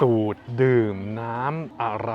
สูตรดื่มน้ำอะไร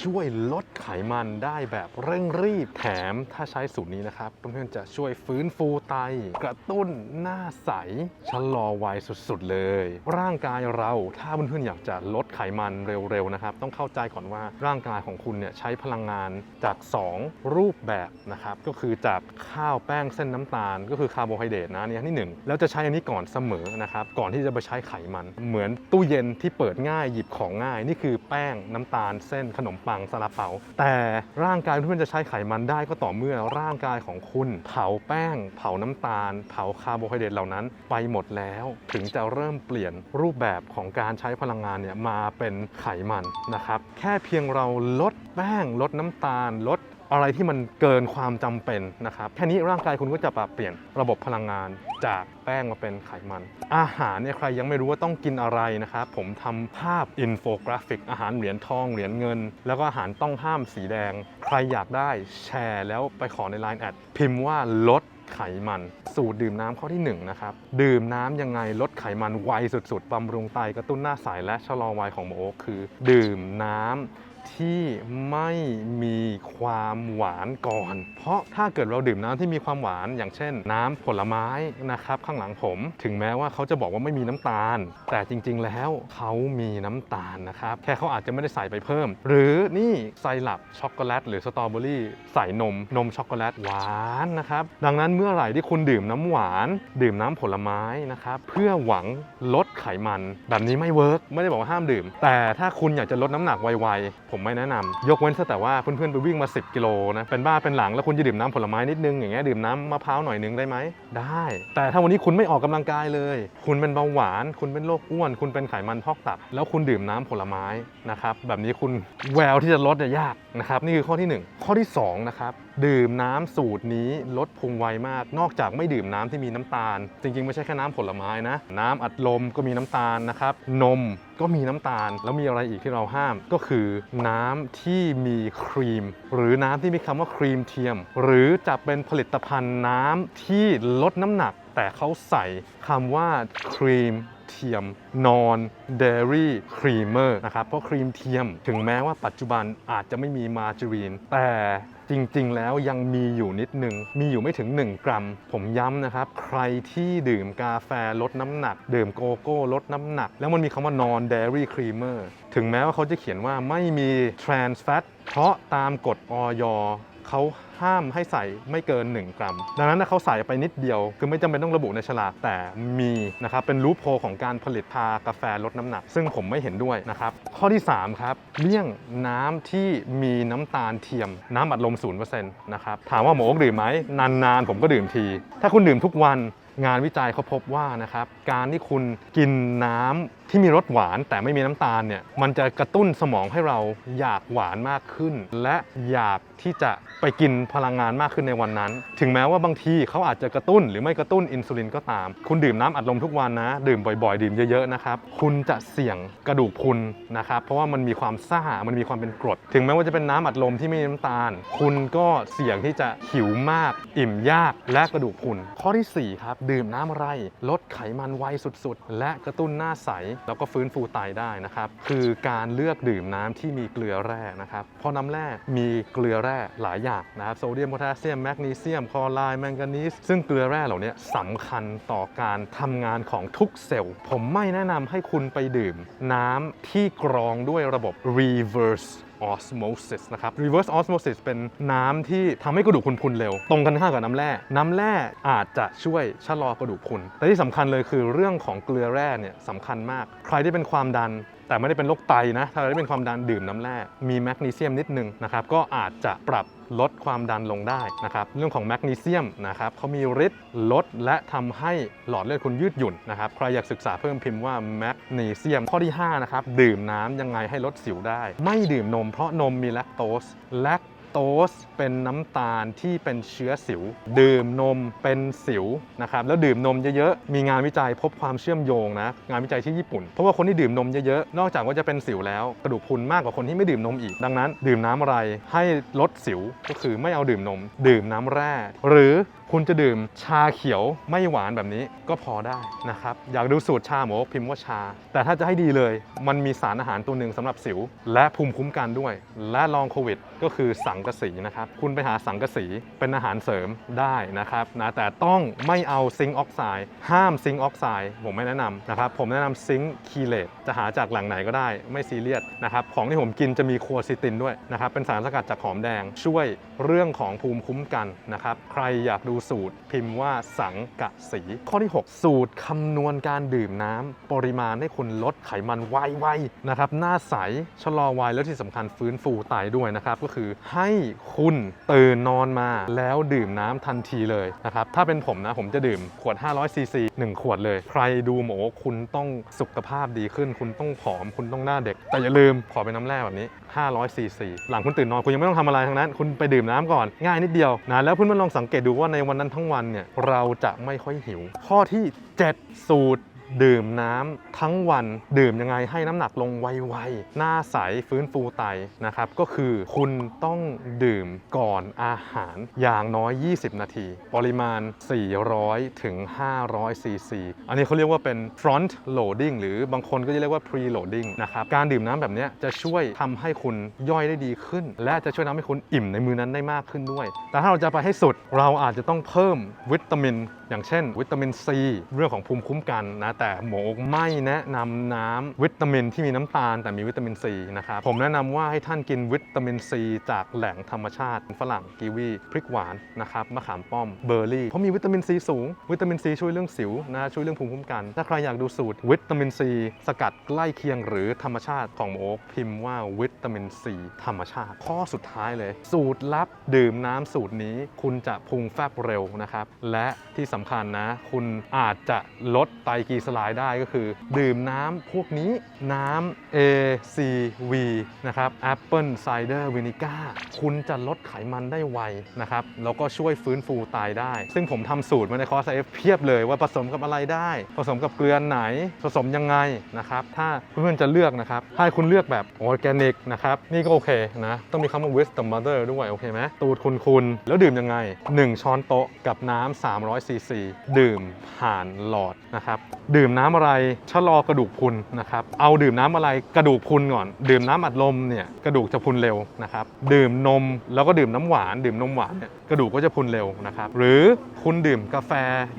ช่วยลดไขมันได้แบบเร่งรีบแถมถ้าใช้สูตรนี้นะครับเพื่อนๆจะช่วยฟื้นฟูไต กระตุ้นหน้าใสชะลอวัยสุดๆเลย ร่างกายเราถ้าเพื่อนๆอยากจะลดไขมันเร็วๆนะครับ ต้องเข้าใจก่อนว่าร่างกายของคุณเนี่ยใช้พลังงานจาก 2 รูปแบบนะครับก็คือจากข้าวแป้งเส้นน้ำตาล ก็คือคาร์โบไฮเดรตนะอันนี่ที่หนึ่งแล้วจะใช้อันนี้ก่อนเสมอนะครับก่อนที่จะไปใช้ไขมัน เหมือนตู้เย็นที่เปิดง่ายหยิบของง่าย นี่คือแป้งน้ำตาลเส้นขนมปังซาลาเปา แต่ร่างกายเพื่อนจะใช้ไขมันได้ก็ต่อเมื่อร่างกายของคุณ เผาแป้ง เผาน้ำตาล เผาคาร์โบไฮเดรตเหล่านั้น ไปหมดแล้ว ถึงจะเริ่มเปลี่ยนรูปแบบของการใช้พลังงานเนี่ยมาเป็นไขมันนะครับแค่เพียงเราลดแป้งลดน้ำตาลลด อะไรที่มันเกินความจำเป็นนะครับแค่นี้ร่างกายคุณก็จะปรับเปลี่ยนระบบพลังงานจากแป้งมาเป็นไขมัน อาหารเนี่ยใครยังไม่รู้ว่าต้องกินอะไรนะครับผมทำภาพอินโฟกราฟิก อาหารเหรียญทองเหรียญเงิน แล้วก็อาหารต้องห้ามสีแดง ใครอยากได้แชร์แล้วไปขอใน Line แอดพิมพ์ว่าลดไขมัน สูตรดื่มน้ำข้อที่หนึ่งนะครับ ดื่มน้ำยังไงลดไขมันไวสุดๆบำรุงไตกระตุ้นหน้าใสและชะลอวัยของหมอโอ๊คคือ ดื่มน้ำ ที่ไม่มีความหวานก่อน เพราะถ้าเกิดเราดื่มน้ำที่มีความหวานอย่างเช่น น้ำผลไม้นะครับข้างหลังผม ถึงแม้ว่าเขาจะบอกว่าไม่มีน้ำตาล แต่จริง ๆ แล้วเขามีน้ำตาลนะครับแค่เขาอาจจะไม่ได้ใส่ไปเพิ่ม หรือนี่ไซรัปช็อกโกแลตหรือสตรอเบอรี่ใส่นมนมช็อกโกแลตหวานนะครับดังนั้นเมื่อไหร่ที่คุณดื่มน้ำหวาน ดื่มน้ำผลไม้นะครับเพื่อหวังลดไขมัน แบบนี้ไม่เวิร์กไม่ได้บอกว่าห้ามดื่ม แต่ถ้าคุณอยากจะลดน้ำหนักไวๆผมไม่แนะนำยกเว้นแต่ว่าเพื่อนๆไปวิ่งมา 10 กิโลนะเป็นบ้าเป็นหลังแล้วคุณจะดื่มน้ำผลไม้นิดนึงอย่างเงี้ยดื่มน้ำมะพร้าวหน่อยนึงได้ไหมได้ แต่ถ้าวันนี้คุณไม่ออกกำลังกายเลย คุณเป็นเบาหวาน คุณเป็นโรคอ้วน คุณเป็นไขมันพอกตับ แล้วคุณดื่มน้ำผลไม้นะครับแบบนี้คุณแววที่จะลดยยากนะครับนี่คือข้อที่หนึ่งข้อที่สองนะครับดื่มน้ำสูตรนี้ลดพุงไวมาก นอกจากไม่ดื่มน้ำที่มีน้ำตาล จริงๆ ไม่ใช่แค่น้ำผลไม้นะ น้ำอัดลมก็มีน้ำตาลนะครับนม ก็มีน้ำตาล แล้วมีอะไรอีกที่เราห้ามก็คือน้ำที่มีครีม หรือน้ำที่มีคำว่าครีมเทียม หรือจะเป็นผลิตภัณฑ์น้ำที่ลดน้ำหนัก แต่เขาใส่คำว่าครีม เทียม non dairy creamer นะครับเพราะครีมเทียมถึงแม้ว่าปัจจุบันอาจจะไม่มีมาการีน แต่จริงๆ แล้วยังมีอยู่นิดนึง มีอยู่ไม่ถึง 1 กรัม ผมย้ำนะครับ ใครที่ดื่มกาแฟลดน้ำหนัก ดื่มโกโก้ลดน้ำหนัก แล้วมันมีคำว่า non dairy creamer ถึงแม้ว่าเขาจะเขียนว่าไม่มี trans fat เพราะตามกฎออย เขาห้ามให้ใส่ไม่เกิน 1 กรัม ดังนั้นเขาใส่ไปนิดเดียว คือไม่จำเป็นต้องระบุในฉลากแต่มีนะครับเป็นรูปโพของการผลิตพากาแฟลดน้ำหนัก ซึ่งผมไม่เห็นด้วยนะครับ ข้อที่ 3 ครับ เลี่ยงน้ำที่มีน้ำตาลเทียม น้ำอัดลม 0%นะครับ ถามว่าหมอโอ๊กดื่มไหมนานๆ ผมก็ดื่มที ถ้าคุณดื่มทุกวันงานวิจัยเขาพบว่านะครับการที่คุณกินน้ำที่มีรสหวานแต่ไม่มีน้ำตาลเนี่ยมันจะกระตุ้นสมองให้เราอยากหวานมากขึ้น และอยากที่จะไปกินพลังงานมากขึ้นในวันนั้น ถึงแม้ว่าบางทีเขาอาจจะกระตุ้นหรือไม่กระตุ้นอินซูลินก็ตาม คุณดื่มน้ำอัดลมทุกวันนะ ดื่มบ่อยๆ ดื่มเยอะๆนะครับคุณจะเสี่ยงกระดูกพุนนะครับเพราะว่ามันมีความซ่ามันมีความเป็นกรด ถึงแม้ว่าจะเป็นน้ำอัดลมที่ไม่มีน้ำตาล คุณก็เสี่ยงที่จะหิวมาก อิ่มยากและกระดูกพุนข้อที่สี่ครับดื่มน้ำอะไรลดไขมันไวสุดๆ และกระตุ้นหน้าใสแล้วก็ฟื้นฟูไตได้นะครับ คือการเลือกดื่มน้ำที่มีเกลือแร่นะครับเพราะน้ำแร่มีเกลือแร่หลายอย่างนะครับโซเดียมโพแทสเซียมแมกนีเซียมคลอไรด์แมงกานีสซึ่งเกลือแร่เหล่านี้สำคัญต่อการทำงานของทุกเซลล์ ผมไม่แนะนำให้คุณไปดื่ม น้ำที่กรองด้วยระบบ reverse osmosis นะครับ reverse osmosis เป็นน้ำที่ทำให้กระดูกคุณพุนเร็ว ตรงกันข้ามกับน้ำแร่ น้ำแร่อาจจะช่วยชะลอกระดูกพุน แต่ที่สำคัญเลยคือเรื่องของเกลือแร่เนี่ยสำคัญมาก ใครที่เป็นความดัน แต่ไม่ได้เป็นโรคไตนะถ้าเราได้เป็นความดันดื่มน้ำแร่มีแมกนีเซียมนิดนึงนะครับก็อาจจะปรับลดความดันลงได้นะครับเรื่องของแมกนีเซียมนะครับเขามีฤทธิ์ลดและทำให้หลอดเลือดคุณยืดหยุ่นนะครับใครอยากศึกษาเพิ่มพิมพ์ว่าแมกนีเซียมข้อที่5นะครับดื่มน้ำยังไงให้ลดสิวได้ ไม่ดื่มนมเพราะนมมีแลคโตสแลค โตสเป็นน้ำตาลที่เป็นเชื้อสิว ดื่มนมเป็นสิวนะครับแล้วดื่มนมเยอะๆมีงานวิจัยพบความเชื่อมโยงนะงานวิจัยที่ญี่ปุ่นเพราะว่าคนที่ดื่มนมเยอะๆนอกจากว่าจะเป็นสิวแล้วกระดูกพรุนมากกว่าคนที่ไม่ดื่มนมอีกดังนั้น ดื่มน้ำอะไรให้ลดสิวก็คือไม่เอาดื่มนม ดื่มน้ำแร่ หรือคุณจะดื่มชาเขียวไม่หวานแบบนี้ก็พอได้นะครับ อยากดูสูตรชาหมอพิมพ์ว่าชา แต่ถ้าจะให้ดีเลย มันมีสารอาหารตัวหนึ่งสำหรับสิว และภูมิคุ้มกันด้วย และลองโควิด ก็คือสังกะสีนะครับ คุณไปหาสังกะสีเป็นอาหารเสริมได้นะครับนะแต่ต้องไม่เอาซิงค์ออกไซด์ห้ามซิงค์ออกไซด์ผมไม่แนะนำนะครับผมแนะนำซิงค์คีเลตจะหาจากแหล่งไหนก็ได้ไม่ซีเรียสนะครับของที่ผมกินจะมีโคซิตินด้วยนะครับเป็นสารสกัดจากหอมแดงช่วยเรื่องของภูมิคุ้มกันนะครับใครอยากดูสูตร พิมพ์ว่าสังกะสี ข้อที่ 6 สูตรคำนวณการดื่มน้ำปริมาณให้คุณลดไขมันไวๆนะครับหน้าใสชะลอวัยแล้วที่สำคัญฟื้นฟูไตด้วยนะครับก็คือให้คุณตื่นนอนมาแล้วดื่มน้ำทันทีเลยนะครับถ้าเป็นผมนะผมจะดื่มขวด 500ซีซี1ขวดเลย ใครดูหมอคุณต้องสุขภาพดีขึ้น คุณต้องผอม คุณต้องหน้าเด็ก แต่อย่าลืมขอเป็นน้ำแร่แบบนี้ 500ซีซีหลังคุณตื่นนอนคุณยังไม่ต้องทำอะไรทั้งนั้น คุณไปดื่มน้ำก่อนง่ายนิดเดียวนะแล้วเพื่อนๆลองสังเกตดูว่าในวันนั้นทั้งวันเนี่ยเราจะไม่ค่อยหิว ข้อที่ 7 สูตร ดื่มน้ำทั้งวันดื่มยังไงให้น้ำหนักลงไวๆหน้าใสฟื้นฟูไตนะครับ ก็คือคุณต้องดื่มก่อนอาหารอย่างน้อย 20 นาที ปริมาณ 400 ถึง 500 ซีซี อันนี้เขาเรียกว่าเป็น front loading หรือบางคนก็จะเรียกว่า pre loading นะครับ การดื่มน้ำแบบนี้จะช่วยทำให้คุณย่อยได้ดีขึ้น และจะช่วยทำให้คุณอิ่มในมือนั้นได้มากขึ้นด้วย แต่ถ้าเราจะไปให้สุดเราอาจจะต้องเพิ่มวิตามินอย่างเช่น วิตามินซีเรื่องของภูมิคุ้มกันนะแต่หมอไม่แนะนำน้ำวิตามินที่มีน้ำตาลแต่มีวิตามินซีนะครับผมแนะนำว่าให้ท่านกินวิตามินซีจากแหล่งธรรมชาติฝรั่งกีวีพริกหวานนะครับมะขามป้อมเบอร์รี่เพราะมีวิตามินซีสูง วิตามินซีช่วยเรื่องสิวนะช่วยเรื่องภูมิคุ้มกัน ถ้าใครอยากดูสูตรวิตามินซีสกัดใกล้เคียงหรือธรรมชาติของหมอพิมพ์ว่าวิตามินซีธรรมชาติ ข้อสุดท้ายเลย สูตรลับดื่มน้ำสูตรนี้ คุณจะพุงแฟบเร็วนะครับและที่สำคัญนะ คุณอาจจะลดไตรกลีเซอไรด์ได้ก็คือ ดื่มน้ำพวกนี้น้ำ ACV นะครับ Apple Cider Vinegar คุณจะลดไขมันได้ไวนะครับ แล้วก็ช่วยฟื้นฟูไตได้ ซึ่งผมทำสูตรมาในคอร์สเอฟเพียบเลยว่าผสมกับอะไรได้ ผสมกับเกลือไหน ผสมยังไงนะครับ ถ้าเพื่อนๆจะเลือกนะครับ ถ้าคุณเลือกแบบออร์แกนิกนะครับ นี่ก็โอเคนะ ต้องมีคำว่า wisdom mother ด้วย โอเคไหมตูดคุณคุณแล้วดื่มยังไง 1 ช้อนโต๊ะกับน้ำ300ซีซีดื่มผ่านหลอดนะครับ ดื่มน้ำอะไรชะลอกระดูกพุนนะครับ เอาดื่มน้ำอะไรกระดูกพุนก่อน ดื่มน้ำอัดลมเนี่ยกระดูกจะพุนเร็วนะครับ ดื่มนมแล้วก็ดื่มน้ำหวาน ดื่มนมหวานเนี่ยกระดูกก็จะพุนเร็วนะครับ หรือคุณดื่มกาแฟ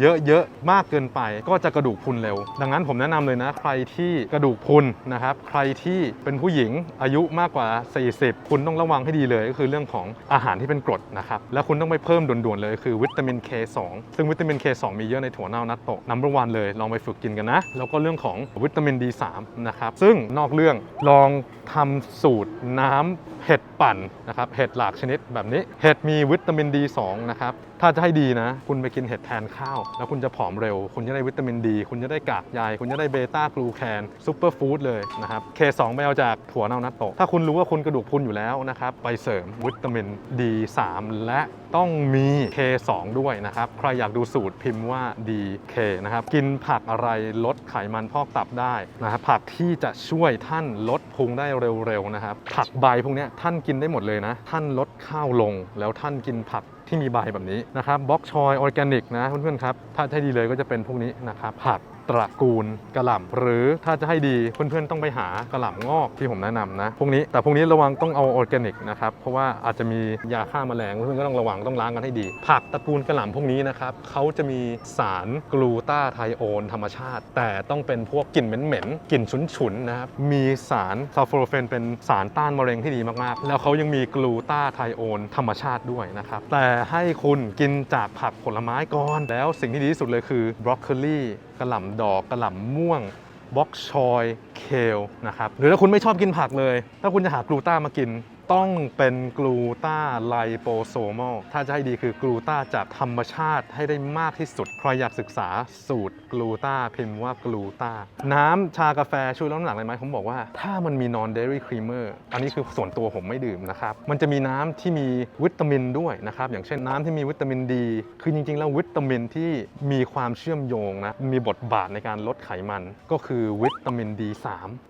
เยอะๆมากเกินไปก็จะกระดูกพุนเร็ว ดังนั้นผมแนะนำเลยนะใครที่กระดูกพุนนะครับ ใครที่เป็นผู้หญิงอายุมากกว่า 40 คุณต้องระวังให้ดีเลยก็คือเรื่องของอาหารที่เป็นกรดนะครับ แล้วคุณต้องไปเพิ่มด่วนๆเลยคือวิตามิน K2 ซึ่งวิตามินเป็น K2 มีเยอะในถั่วเน่านัตโตะนัมเบอร์วันเลยลองไปฝึกกินกันนะ แล้วก็เรื่องของวิตามิน D3 นะครับซึ่งนอกเรื่องลองทำสูตรน้ำเห็ดปั่นนะครับเห็ดหลากชนิดแบบนี้เห็ดมีวิตามิน D2 นะครับ ถ้าจะให้ดีนะ คุณไปกินเห็ดแทนข้าว แล้วคุณจะผอมเร็ว คุณจะได้วิตามินดี คุณจะได้กากใยคุณจะได้เบต้ากลูแคนซูเปอร์ฟู้ดเลยนะครับ K2 ไปเอาจากถั่วเน่านัตโตะถ้าคุณรู้ว่าคุณกระดูกพุนอยู่แล้วนะครับไปเสริมวิตามิน D3 และต้องมี K2 ด้วยนะครับ ใครอยากดูสูตรพิมพ์ว่า DK นะครับ กินผักอะไรลดไขมันพอกตับได้นะครับผักที่จะช่วยท่านลดพุงได้เร็วๆนะครับ ผักใบพวกนี้ท่านกินได้หมดเลยนะ ท่านลดข้าวลง แล้วท่านกินผัก ที่มีใบแบบนี้นะครับบล็อกชอยออร์แกนิกนะเพื่อนๆครับถ้าใช้ดีเลยก็จะเป็นพวกนี้นะครับผัก ตระกูลกระหล่ำหรือถ้าจะให้ดีเพื่อนๆต้องไปหากระหล่ำงอกที่ผมแนะนำนะพวกนี้แต่พวกนี้ระวังต้องเอาออร์แกนิกนะครับเพราะว่าอาจจะมียาฆ่าแมลงเพื่อนๆก็ต้องระวังต้องล้างกันให้ดี ผักตระกูลกระหล่ำพวกนี้นะครับเขาจะมีสารกลูตาไทโอนธรรมชาติ แต่ต้องเป็นพวกกลิ่นเหม็นๆกลิ่นฉุนๆนะครับมีสารซัลโฟโรเฟนเป็นสารต้านมะเร็งที่ดีมากๆ แล้วเขายังมีกลูตาไทโอนธรรมชาติด้วยนะครับแต่ให้คุณกินจากผักผลไม้ก่อน แล้วสิ่งที่ดีที่สุดเลยคือบรอกโคลีกระหล่ำดอกกระหล่ำม่วงบล็อกชอย เคลนะครับ หรือถ้าคุณไม่ชอบกินผักเลย ถ้าคุณจะหากลูต้ามากิน ต้องเป็นกลูตาไลโปโซมอลถ้าจะให้ดีคือกลูตาจากธรรมชาติให้ได้มากที่สุด ใครอยากศึกษาสูตรกลูตาพิมพ์ว่ากลูตาน้ำชากาแฟช่วยลดน้ำหนักเลยไหมผมบอกว่าถ้ามันมีนอนเดรี่ครีมเมอร์อันนี้คือส่วนตัวผมไม่ดื่มนะครับ มันจะมีน้ำที่มีวิตามินด้วยนะครับ อย่างเช่นน้ำที่มีวิตามินดี คือจริงๆ แล้ววิตามินที่มีความเชื่อมโยงนะ มีบทบาทในการลดไขมันก็คือวิตามิน D3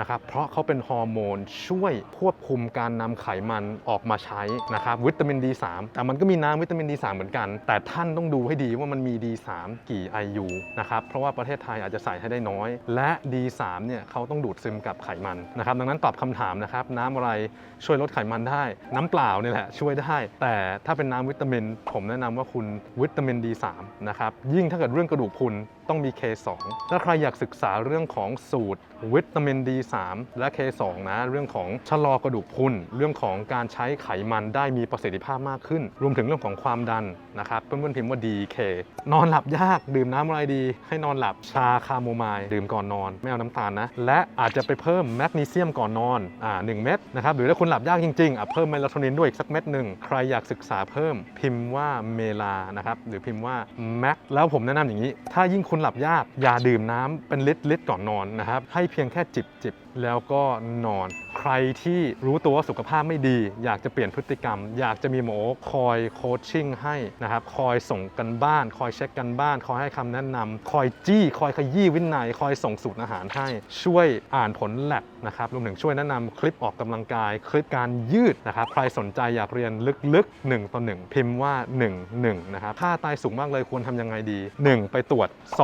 นะครับ เพราะเขาเป็นฮอร์โมนช่วยควบคุมการนำไขมันออกมาใช้นะครับวิตามิน D3 แต่มันก็มีน้ำวิตามิน D3 เหมือนกัน แต่ท่านต้องดูให้ดีว่ามันมี D3 กี่ IU นะครับเพราะว่าประเทศไทยอาจจะใส่ให้ได้น้อย และ D3 เนี่ยเขาต้องดูดซึมกับไขมันนะครับดังนั้นตอบคำถามนะครับน้ำอะไรช่วยลดไขมันได้ น้ำเปล่านี่แหละช่วยได้ แต่ถ้าเป็นน้ำวิตามิน ผมแนะนำว่าคุณวิตามิน D3 นะครับยิ่งถ้าเกิดเรื่องกระดูกพุนต้องมี K2 ถ้าใครอยากศึกษาเรื่องของสูตรวิตามิน D3 และ K2 นะเรื่องของชะลอกระดูกพรุนเรื่องของการใช้ไขมันได้มีประสิทธิภาพมากขึ้น รวมถึงเรื่องของความดันนะครับเพื่อนๆพิมพ์ว่า DK นอนหลับยากดื่มน้ำอะไรดี ให้นอนหลับชาคาโมไมล์ดื่มก่อนนอน ไม่เอาน้ำตาลนะ และอาจจะไปเพิ่มแมกนีเซียมก่อนนอนอ่าหนึ่งเม็ดนะครับหรือถ้าคุณหลับยากจริงๆอะเพิ่มเมลาโทนินด้วยอีกสักเม็ดหนึ่งใครอยากศึกษาเพิ่มพิมพ์ว่าเมลานะครับหรือพิมพ์ว่าแมกแล้วผมแนะนำอย่างนี้ ถ้ายิ่งคุณหลับยากอย่าดื่มน้ำเป็นลิตรลิตรก่อนนอนนะครับ ให้เพียงแค่จิบจิบแล้วก็นอน ใครที่รู้ตัวว่าสุขภาพไม่ดี อยากจะเปลี่ยนพฤติกรรม อยากจะมีหมอคอยโคชชิ่งให้นะครับ คอยส่งกันบ้าน คอยเช็คกันบ้าน คอยให้คำแนะนำคอยจี้ คอยขยี้วินัย คอยส่งสูตรอาหารให้ ช่วยอ่านผลแลบนะครับ รวมถึงช่วยแนะนำคลิปออกกำลังกาย คลิปการยืดนะครับ ใครสนใจอยากเรียนลึกๆ1ต่อ1พิมพ์ว่า 1 1 นะครับ ค่าไตสูงมากเลยควรทำยังไงดี 1 ไปตรวจ 2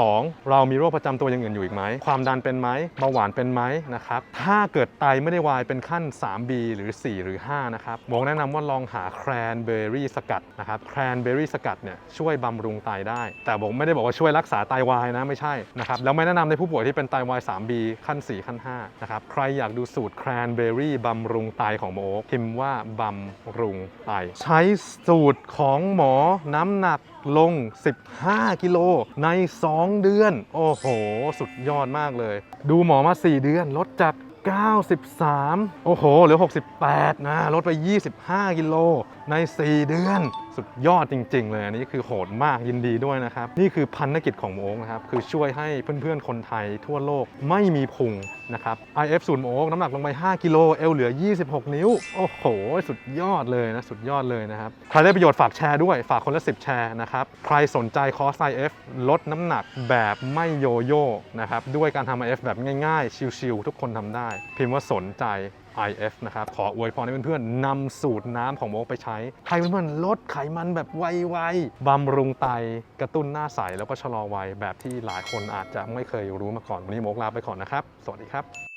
เรามีโรคประจำตัวอย่างอื่นอยู่อีกไหม ความดันเป็นไหมเบาหวานเป็นไหมนะครับ ถ้าเกิดไตไม่ได้วายเป็นขั้น 3B หรือ 4 หรือ 5 นะครับหมอแนะนำว่าลองหาแครนเบอร์รี่สกัดนะครับ แครนเบอร์รี่สกัดเนี่ยช่วยบำรุงไตได้ แต่ผมไม่ได้บอกว่าช่วยรักษาไตวายนะไม่ใช่นะครับ แล้วไม่แนะนำในผู้ป่วยที่เป็นไตวาย 3B ขั้น 4 ขั้น 5 นะครับ ใครอยากดูสูตรแครนเบอร์รี่บำรุงไตของหมอโอ๊คพิมพ์ว่าบำรุงไต ใช้สูตรของหมอน้ำหนัก ลง 15 กิโลใน 2 เดือน โอ้โห สุดยอดมากเลย ดูหมอมา 4 เดือนลดจาก 93 โอ้โห เหลือ 68 นะ ลดไป 25 กิโลใน 4 เดือน สุดยอดจริง ๆ เลยอันนี้คือโหดมากยินดีด้วยนะครับ นี่คือพันธกิจของหมอโอ๊คนะครับ คือช่วยให้เพื่อนๆ คนไทยทั่วโลกไม่มีพุงนะครับ IF ศูนย์หมอโอ๊คน้ำหนักลงไป 5 กิโลเอวเหลือ 26 นิ้ว โอ้โห สุดยอดเลยนะ สุดยอดเลยนะครับ ใครได้ประโยชน์ฝากแชร์ด้วยฝากคนละ 10 แชร์นะครับ ใครสนใจคอร์ส IF ลดน้ำหนักแบบไม่โยโย่นะครับด้วยการทำ IF แบบง่ายๆ ชิลๆทุกคนทำได้ พิมพ์ว่าสนใจ IF นะครับ ขออวยพรให้เพื่อนๆนำสูตรน้ำของโมกไปใช้ ให้เพื่อนๆลดไขมันแบบไวๆบำรุงไตกระตุ้นหน้าใสแล้วก็ชะลอวัยแบบที่หลายคนอาจจะไม่เคยรู้มาก่อน วันนี้โมกลาไปก่อนนะครับ สวัสดีครับ